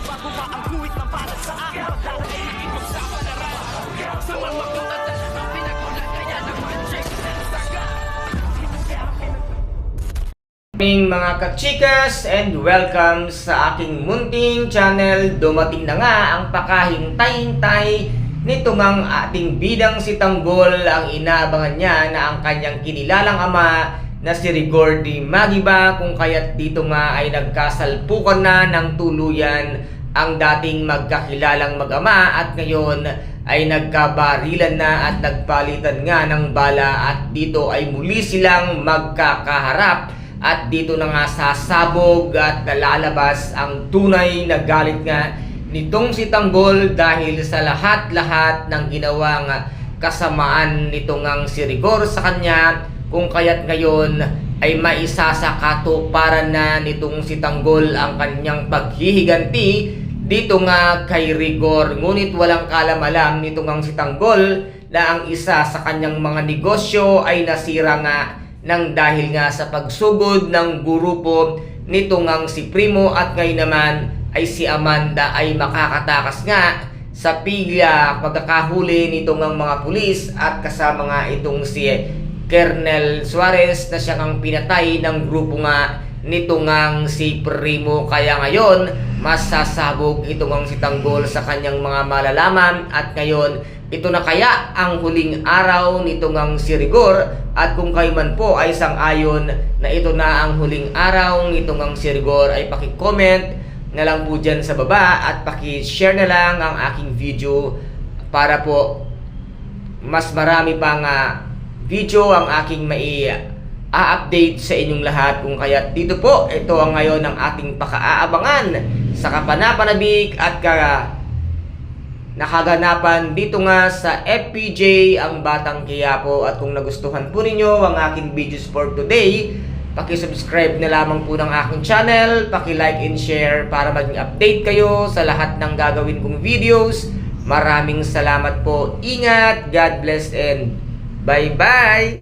Ang guhit na para sa akin Pagdadaig ipagsapalaran Sa mga katatan Ang pinagulat kaya naman check Saga Morning mga kachikas and welcome sa aking munting channel. Dumating na nga ang pakahintay-hintay nito ngang ating bidang si Tanggol. Ang inaabangan niya na ang kanyang kinilalang ama na si Rigordy Magiba kung kaya't dito nga ay nagkasalpukan na ng tuluyan ang dating magkakilalang mag-ama at ngayon ay nagkabarilan na at nagpalitan nga ng bala at dito ay muli silang magkakaharap at dito na nga sasabog at nalalabas ang tunay na galit nga nitong si Tanggol dahil sa lahat-lahat ng ginawang kasamaan nitong ang si Rigor sa kanya. Kung kaya't ngayon ay maisasakato para na nitong si Tanggol ang kanyang paghihiganti dito nga kay Rigor. Ngunit walang kalam-alam nitong ang si Tanggol na ang isa sa kanyang mga negosyo ay nasira nga nang dahil nga sa pagsugod ng grupo nito ngang si Primo at ngayon naman ay si Amanda ay makakatakas nga sa pigla pagkakahuli nito ngang mga pulis at kasama nga itong si Kernel Suarez na siya ngang pinatay ng grupo nga nito ngang si Primo. Kaya ngayon masasabog ito ngang si Tanggol sa kanyang mga malalaman. At ngayon ito na kaya ang huling araw nito ngang si Rigor. At kung kayo man po ay sang-ayon na ito na ang huling araw nito ngang si Rigor ay paki-comment na lang po dyan sa baba at paki-share na lang ang aking video para po mas marami pang ah, video ang aking mai a-update sa inyong lahat. Kung kaya dito po ito ang ngayon ng ating pakaaabangan sa kapanapanabik at ka nakaganapan dito nga sa FPJ ang Batang Quiapo at kung nagustuhan po ninyo ang aking videos for today paki-subscribe na lamang po ng aking channel paki-like and share para maging update kayo sa lahat ng gagawin kong videos. Maraming salamat po. Ingat God bless and bye bye